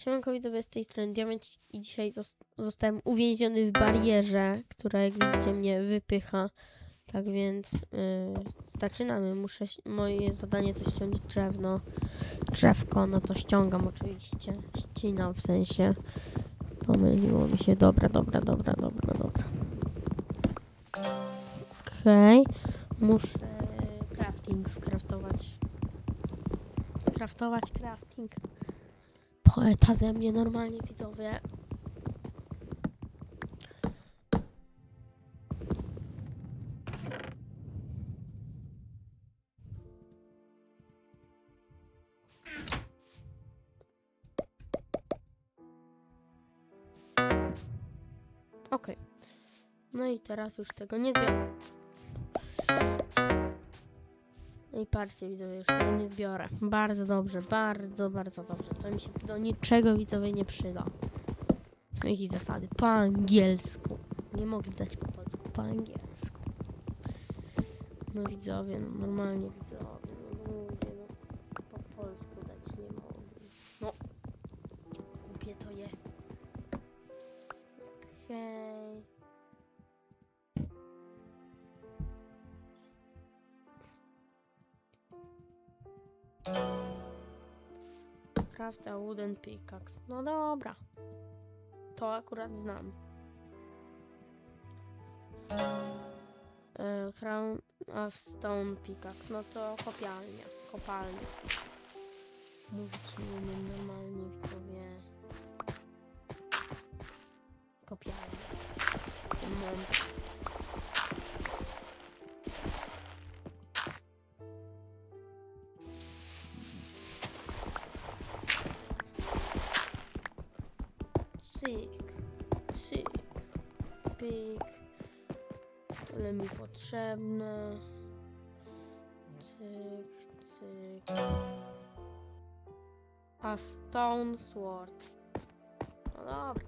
Siemanko widzowie, z tej strony Diament i dzisiaj zos- zostałem uwięziony w barierze, która jak widzicie mnie wypycha. Tak więc yy, zaczynamy. Muszę, moje zadanie to ściąć drzewno. Drzewko, no to ściągam oczywiście. Ścinam w sensie. Pomyliło mi się. Dobra, dobra, dobra, dobra, dobra. Okej. Muszę crafting skraftować. Skraftować crafting. Poeta ze mnie normalnie widzowie. Okej. No i teraz już tego nie zbiorę. No i patrzcie widzowie, już tego nie zbiorę. Bardzo dobrze, bardzo, bardzo dobrze. To mi się do niczego widzowie nie przyda. Są jakieś zasady. Po angielsku. Nie mogli dać po polsku, po angielsku. No widzowie, no normalnie widzowie, no ludzie, no po polsku dać nie mogli. No, głupie to jest. Okej. Craft a wooden pickaxe. No dobra. To akurat znam. E, Crown of stone pickaxe. No to kopialnia. Kopalnia. Mówić nie umiem normalnie widzowie. Kopialnia. Mam. Pyk. Tyle mi potrzebne. Cyk, cyk. A stone sword. No dobra.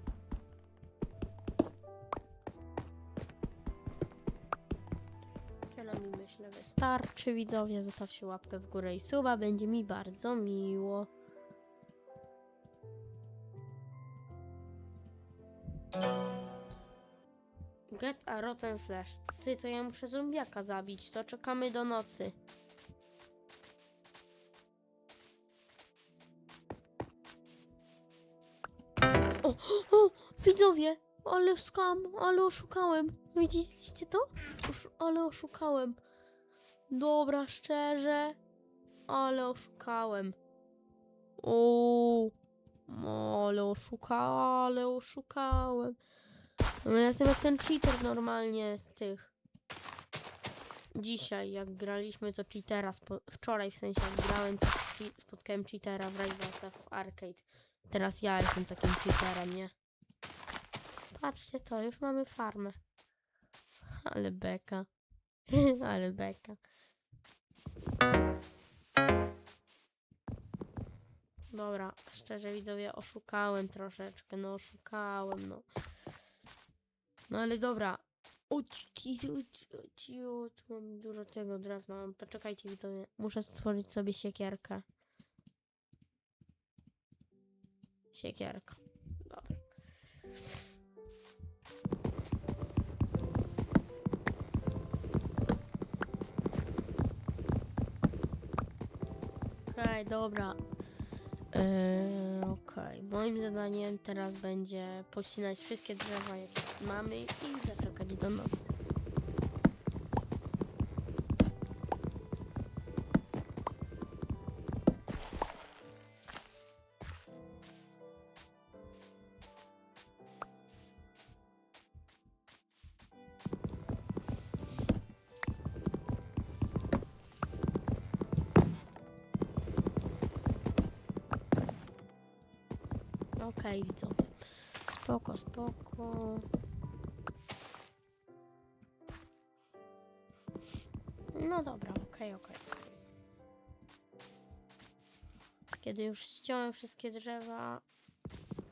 Tyle mi myślę wystarczy. Widzowie, zostawcie łapkę w górę i suba. Będzie mi bardzo miło. Get a rotten flesh. Ty, to ja muszę zombiaka zabić. To czekamy do nocy. O, o, widzowie, ale skam, ale oszukałem. Widzieliście to? Ale oszukałem. Dobra, szczerze, ale oszukałem. O, ale oszukałem, ale oszukałem. No ja jestem jak ten cheater normalnie z tych. Dzisiaj, jak graliśmy, to cheatera. Wczoraj w sensie, jak grałem, spotkałem cheatera w Rivalsa w Arcade. Teraz ja jestem takim cheaterem, nie? Patrzcie to, już mamy farmę. Ale beka. Ale beka. Dobra, szczerze widzowie, oszukałem troszeczkę, no oszukałem, no. No ale dobra. Uć, uć. Mam dużo tego drewna. To czekajcie widzowie. Muszę stworzyć sobie siekierkę. Siekierka. Dobra. Okej, dobra. Eee, Okej, moim zadaniem teraz będzie pościnać wszystkie drzewa, jakie mamy i zaczekać do nocy. Okej, widzowie. Spoko, spoko. No dobra, okej, okej. Kiedy już ściąłem wszystkie drzewa,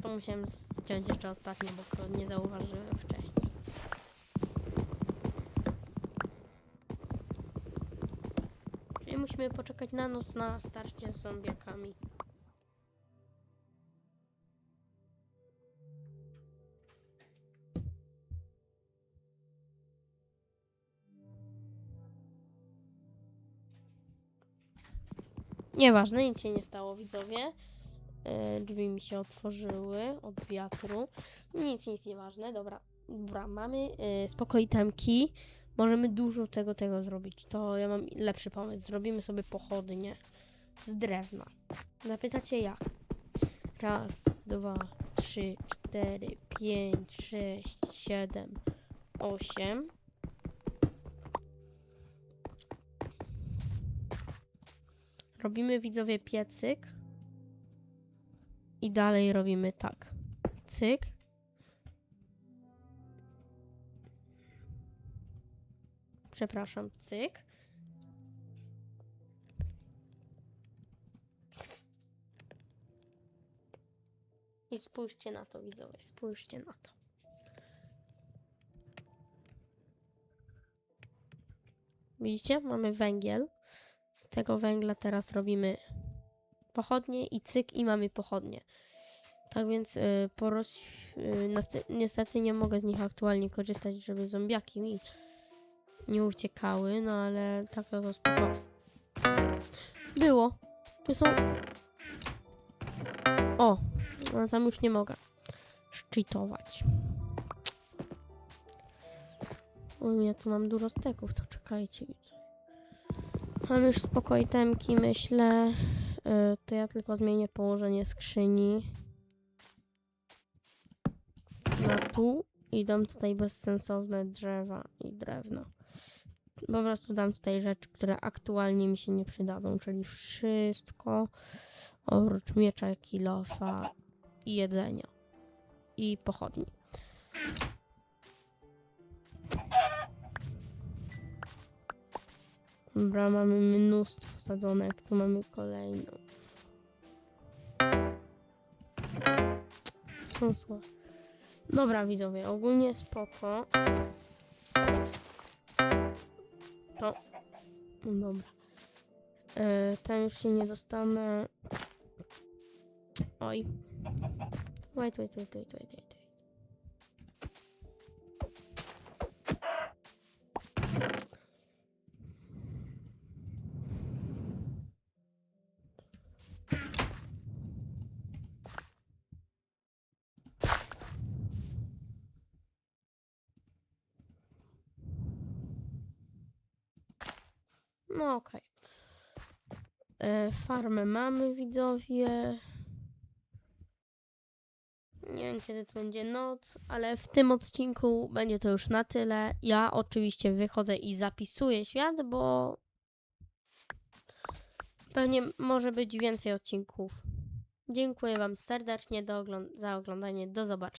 to musiałem ściąć jeszcze ostatnie, bo to nie zauważyłem wcześniej. Czyli musimy poczekać na noc na starcie z zombiakami. Nieważne, nic się nie stało, widzowie. E, drzwi mi się otworzyły od wiatru. Nic, nic nieważne. Dobra, dobra mamy e, spokoj temki. Możemy dużo tego, tego zrobić. To ja mam lepszy pomysł. Zrobimy sobie pochodnie z drewna. Zapytacie jak? Raz, dwa, trzy, cztery, pięć, sześć, siedem, osiem. Robimy widzowie piecyk. I dalej robimy tak. Cyk. Przepraszam, cyk. I spójrzcie na to, widzowie, spójrzcie na to. Widzicie? Mamy węgiel. Z tego węgla teraz robimy pochodnie i cyk i mamy pochodnie. Tak więc y, poros... Y, niestety nie mogę z nich aktualnie korzystać, żeby zombiaki mi nie uciekały, no ale tak to, spoko. Było. Tu są... O! No tam już nie mogę. Szczytować. O nie, tu mam dużo steków, to czekajcie. Mam już spokoj temki, myślę. Y, to ja tylko zmienię położenie skrzyni. Na tu i dam tutaj bezsensowne drzewa i drewno. Po prostu dam tutaj rzeczy, które aktualnie mi się nie przydadzą, czyli wszystko oprócz miecza, kilofa i jedzenia i pochodni. Dobra, mamy mnóstwo sadzonek, tu mamy kolejną. Są słabe. Dobra, widzowie, ogólnie spoko. To. no Dobra. E, tam już się nie dostanę. Oj. Wait, wait, wait, wait, wait, wait. No okej. E, Farmę mamy, widzowie. Nie wiem, kiedy to będzie noc, ale w tym odcinku będzie to już na tyle. Ja oczywiście wychodzę i zapisuję świat, bo pewnie może być więcej odcinków. Dziękuję Wam serdecznie do za oglądanie. Do zobaczenia.